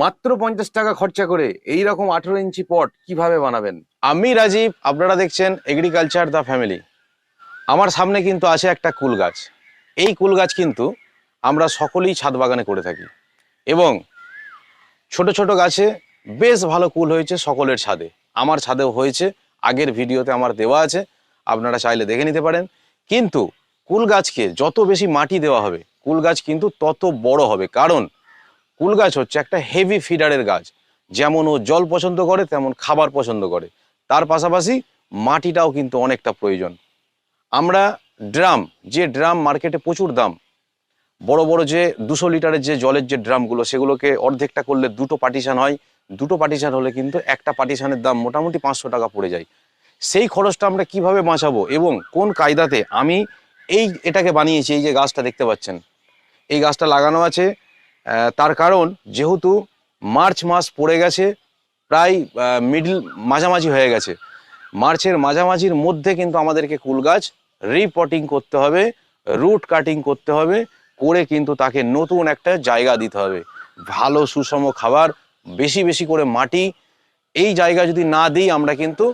মাত্র পঞ্চাশ টাকা খরচা করে এই রকম আঠেরো ইঞ্চি পট কীভাবে বানাবেন? আমি রাজীব, আপনারা দেখছেন এগ্রিকালচার দ্য ফ্যামিলি আমার সামনে কিন্তু আছে একটা কুল গাছ। এই কুল গাছ কিন্তু আমরা সকলেই ছাদ বাগানে করে থাকি। এবং ছোট ছোট গাছে বেশ ভালো কুল হয়েছে সকলের ছাদে। আমার ছাদেও হয়েছে, আগের ভিডিওতে আমার দেওয়া আছে, আপনারা চাইলে দেখে নিতে পারেন। কিন্তু কুল গাছকে যত বেশি মাটি দেওয়া হবে, কুল গাছ কিন্তু তত বড় হবে। কারণ কুল গাছ হচ্ছে একটা হেভি ফিডারের গাছ। যেমন ও জল পছন্দ করে, তেমন খাবার পছন্দ করে। তার পাশাপাশি মাটিটাও কিন্তু অনেকটা প্রয়োজন। আমরা ড্রাম, যে ড্রাম মার্কেটে প্রচুর দাম, বড় বড় যে দুশো লিটারের যে জলের যে ড্রামগুলো, সেগুলোকে অর্ধেকটা করলে দুটো পার্টিশান হয়। দুটো পার্টিশান হলে কিন্তু একটা পার্টিশানের দাম মোটামুটি পাঁচশো টাকা পড়ে যায়। সেই খরচটা আমরা কীভাবে বাঁচাবো এবং কোন কায়দাতে আমি এই এটাকে বানিয়েছি, এই যে গাছটা দেখতে পাচ্ছেন, এই গাছটা লাগানো আছে। তার কারণ যেহেতু মার্চ মাস পড়ে গেছে, প্রায় মিডল মাঝামাঝি হয়ে গেছে। মার্চের মাঝামাঝির মধ্যে কিন্তু আমাদেরকে কুল গাছ রিপটিং করতে হবে রুট কাটিং করতে হবে, করে কিন্তু তাকে নতুন একটা জায়গা দিতে হবে। ভালো, সুষম খাবার, বেশি বেশি করে মাটি, এই জায়গা যদি না দিই আমরা কিন্তু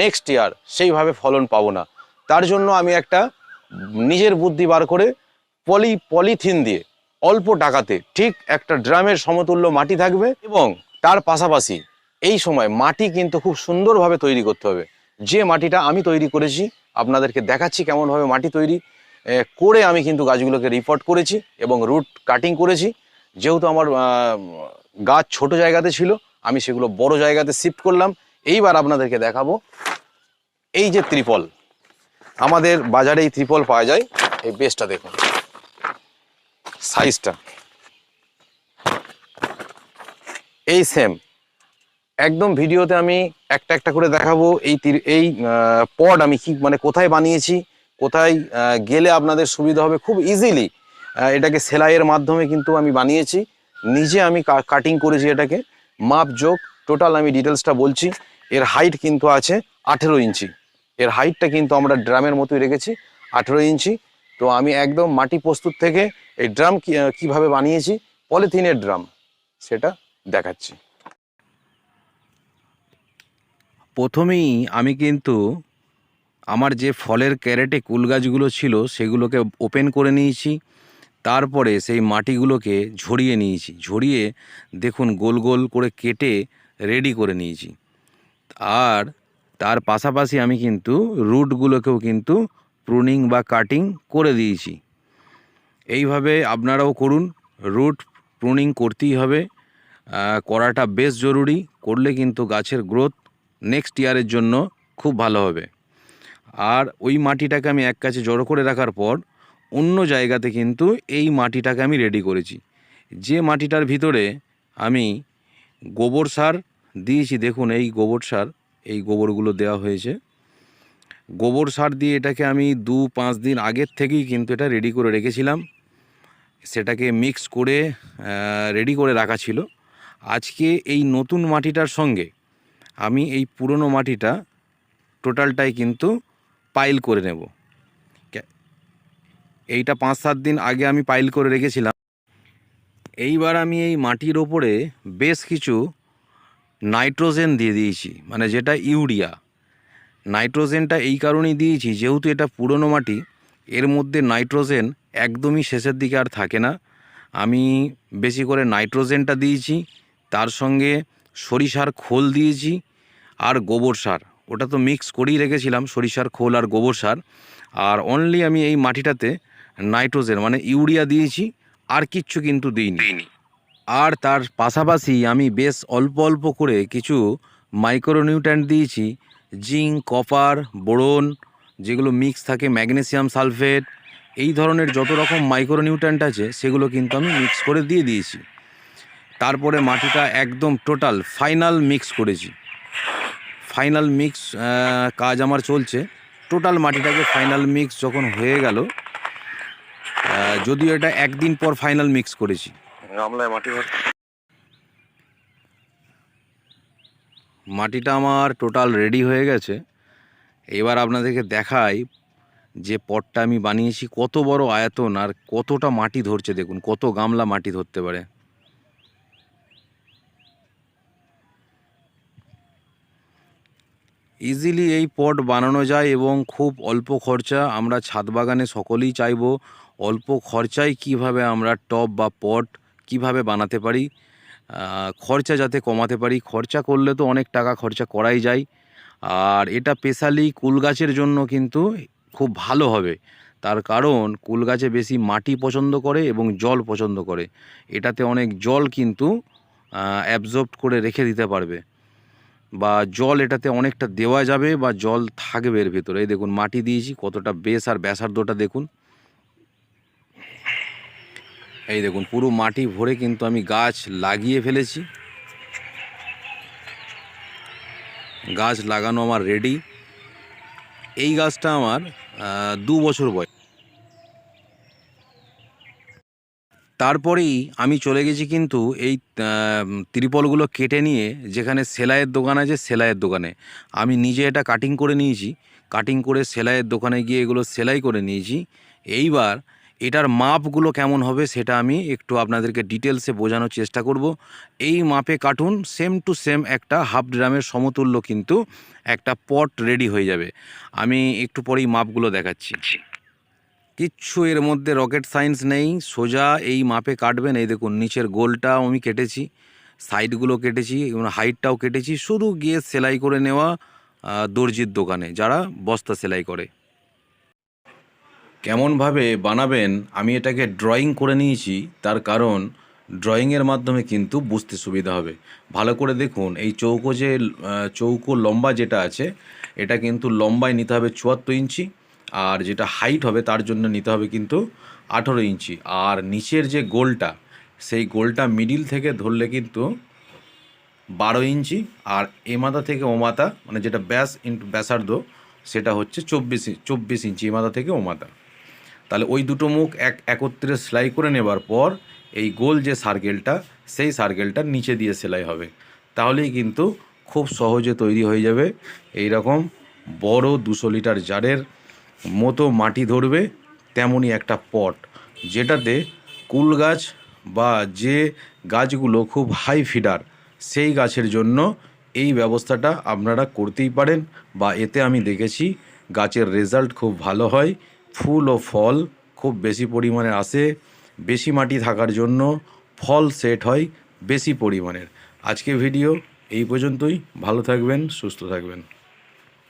নেক্সট ইয়ার সেইভাবে ফলন পাবো না। তার জন্য আমি একটা নিজের বুদ্ধি বার করে পলি পলিথিন দিয়ে অল্প টাকাতে ঠিক একটা ড্রামের সমতুল্য মাটি থাকবে এবং তার পাশাপাশি এই সময় মাটি কিন্তু খুব সুন্দরভাবে তৈরি করতে হবে। যে মাটিটা আমি তৈরি করেছি, আপনাদেরকে দেখাচ্ছি কেমনভাবে মাটি তৈরি। করে আমি কিন্তু গাছগুলোকে রিপোর্ট করেছি এবং রুট কাটিং করেছি। যেহেতু আমার গাছ ছোট জায়গাতে ছিল, আমি সেগুলো বড় জায়গাতে শিফট করলাম। এইবার আপনাদেরকে দেখাবো এই যে ত্রিপল। আমাদের বাজারে এই ত্রিপল পাওয়া যায়। এই বেসটা দেখুন। সাইজটা? এই সেম একদম ভিডিওতে আমি একটা একটা করে দেখাবো এই এই পড আমি কি মানে কোথায় বানিয়েছি, কোথায় গেলে আপনাদের সুবিধা হবে খুব ইজিলি এটাকে সেলাইয়ের মাধ্যমে কিন্তু আমি বানিয়েছি। নিজে আমি কাটিং করেছি এটাকে। মাপ, যোগ টোটাল আমি ডিটেলসটা বলছি। এর হাইট কিন্তু আছে আঠেরো ইঞ্চি। এর হাইটটা কিন্তু আমরা ড্রামের মতোই রেখেছি, আঠেরো ইঞ্চি। তো আমি একদম মাটি প্রস্তুত থেকে এই ড্রাম কীভাবে বানিয়েছি, পলিথিনের ড্রাম, সেটা দেখাচ্ছি। প্রথমেই আমি কিন্তু আমার যে ফলের ক্যারেটে কুল গাছগুলো ছিল, সেগুলোকে ওপেন করে নিয়েছি, তারপরে সেই মাটিগুলোকে ঝরিয়ে নিয়েছি, ঝরিয়ে দেখুন গোল গোল করে কেটে রেডি করে নিয়েছি। আর তার পাশাপাশি আমি কিন্তু রুটগুলোকেও কিন্তু প্রুনিং বা কাটিং করে দিয়েছি। এইভাবে আপনারাও করুন রুট প্রুনিং করতেই হবে। করাটা বেশ জরুরি, করলে কিন্তু গাছের গ্রোথ নেক্সট ইয়ারের জন্য খুব ভালো হবে। আর ওই মাটিটাকে আমি এক কাছে জড়ো করে রাখার পর অন্য জায়গাতে কিন্তু এই মাটিটাকে আমি রেডি করেছি। যে মাটিটার ভিতরে আমি গোবর সার দিয়েছি, দেখুন এই গোবর সার, এই গোবরগুলো দেওয়া হয়েছে। গোবর সার দিয়ে এটাকে আমি দু পাঁচ দিন আগের থেকেই কিন্তু এটা রেডি করে রেখেছিলাম। সেটাকে মিক্স করে রেডি করে রাখা ছিল। আজকে এই নতুন মাটিটার সঙ্গে আমি এই পুরনো মাটিটা টোটালটাই কিন্তু পাইল করে নেব। এইটা পাঁচ সাত দিন আগে আমি পাইল করে রেখেছিলাম। এইবার আমি এই মাটির ওপরে বেশ কিছু নাইট্রোজেন দিয়ে দিয়েছি মানে যেটা ইউরিয়া। নাইট্রোজেনটা এই কারণেই দিয়েছি যেহেতু এটা পুরনো মাটি এর মধ্যে নাইট্রোজেন একদমই শেষের দিকে আর থাকে না। আমি বেশি করে নাইট্রোজেনটা দিয়েছি তার সঙ্গে সরিষার খোল দিয়েছি আর গোবর সার। ওটা তো মিক্স করেই রেখেছিলাম সরিষার খোল আর গোবর সার। আর অনলি আমি এই মাটিটাতে নাইট্রোজেন মানে ইউরিয়া দিয়েছি আর কিচ্ছু কিন্তু দিইনি। আর তার পাশাপাশি আমি বেশ অল্প অল্প করে কিছু মাইক্রোনিউট্রেন্ট দিয়েছি জিঙ্ক, কপার, বোরন যেগুলো মিক্স থাকে, ম্যাগনেসিয়াম সালফেট, এই ধরনের যত রকম মাইক্রোনিউট্রেন্ট আছে, সেগুলো কিন্তু আমি মিক্স করে দিয়ে দিয়েছি। তারপরে মাটিটা একদম টোটাল ফাইনাল মিক্স করেছি। ফাইনাল মিক্স কাজ আমার চলছে। টোটাল মাটিটাকে ফাইনাল মিক্স যখন হয়ে গেল যদিও এটা একদিন পর ফাইনাল মিক্স করেছি। মাটি মাটিটা আমার টোটাল রেডি হয়ে গেছে। এবার আপনাদেরকে দেখাই যে পটটা আমি বানিয়েছি, কত বড় আয়তন আর কতটা মাটি ধরছে দেখুন, কত গামলা মাটি ধরতে পারে। ইজিলি এই পট বানানো যায় এবং খুব অল্প খরচা, আমরা ছাদ বাগানে সকলেই চাইব অল্প খরচায় কীভাবে আমরা টব বা পট কীভাবে বানাতে পারি। খরচা যাতে কমাতে পারি, খরচা করলে তো অনেক টাকা খরচা করাই যায়। আর এটা স্পেশালি কুল গাছের জন্য কিন্তু খুব ভালো হবে। তার কারণ কুল গাছে বেশি মাটি পছন্দ করে এবং জল পছন্দ করে। এটাতে অনেক জল কিন্তু অ্যাবজর্ব করে রেখে দিতে পারবে। বা জল এটাতে অনেকটা দেওয়া যাবে বা জল থাকবে এর ভেতরে। এই দেখুন, মাটি দিয়েছি, কতটা বেশ আর ব্যাসার্ধটা দেখুন। এই দেখুন, পুরো মাটি ভরে কিন্তু আমি গাছ লাগিয়ে ফেলেছি। গাছ লাগানো আমার রেডি এই গাছটা আমার দু বছর বয়স। তারপরেই আমি চলে গেছি কিন্তু এই ত্রিপলগুলো কেটে নিয়ে যেখানে সেলাইয়ের দোকান আছে, সেলাইয়ের দোকানে। আমি নিজে এটা কাটিং করে নিয়েছি। কাটিং করে সেলাইয়ের দোকানে গিয়ে এগুলো সেলাই করে নিয়েছি। এইবার এটার মাপগুলো কেমন হবে সেটা আমি একটু আপনাদেরকে ডিটেলসে বোঝানোর চেষ্টা করব। এই মাপে কাটুন সেম টু সেম একটা হাফ ড্রামের সমতুল্য কিন্তু একটা পট রেডি হয়ে যাবে। আমি একটু পরেই মাপগুলো দেখাচ্ছি। কিচ্ছু এর মধ্যে রকেট সায়েন্স নেই, সোজা এই মাপে কাটবেন। এই দেখুন, নিচের গোলটাও আমি কেটেছি, সাইডগুলো কেটেছি, এবং হাইটটাও কেটেছি। শুধু গিয়ে সেলাই করে নেওয়া দর্জির দোকানে, যারা বস্তা সেলাই করে। কেমনভাবে বানাবেন, আমি এটাকে ড্রয়িং করে নিয়েছি, তার কারণ ড্রয়িংয়ের মাধ্যমে কিন্তু বুঝতে সুবিধা হবে। ভালো করে দেখুন, এই চৌকো যে চৌকো লম্বা যেটা আছে, এটা কিন্তু লম্বায় নিতে হবে চুয়াত্তর ইঞ্চি, আর যেটা হাইট হবে তার জন্য নিতে হবে কিন্তু আঠেরো ইঞ্চি। আর নিচের যে গোলটা, সেই গোলটা মিডিল থেকে ধরলে কিন্তু বারো ইঞ্চি, আর এ মাথা থেকে ও মাথা মানে যেটা ব্যাস ইন্টু ব্যাসার্ধ, সেটা হচ্ছে চব্বিশ চব্বিশ ইঞ্চি, এ মাথা থেকে ও মাথা। তাহলে ওই দুটো মুখ এক, একত্রে সেলাই করে নেবার পর এই গোল যে সার্কেলটা সেই সার্কেলটা নিচে দিয়ে সেলাই হবে। তাহলেই কিন্তু খুব সহজে তৈরি হয়ে যাবে। এই রকম বড় দুশো লিটার জারের মতো মাটি ধরবে তেমনই একটা পট, যেটাতে কুল গাছ বা যে গাছগুলো খুব হাই ফিডার সেই গাছের জন্য এই ব্যবস্থাটা আপনারা করতেই পারেন বা এতে আমি দেখেছি গাছের রেজাল্ট খুব ভালো হয়। ফুল ও ফল খুব বেশি পরিমাণে আসে, বেশি মাটি থাকার জন্য ফল সেট হয় বেশি পরিমাণের। আজকে ভিডিও এই পর্যন্তই। ভালো থাকবেন, সুস্থ থাকবেন।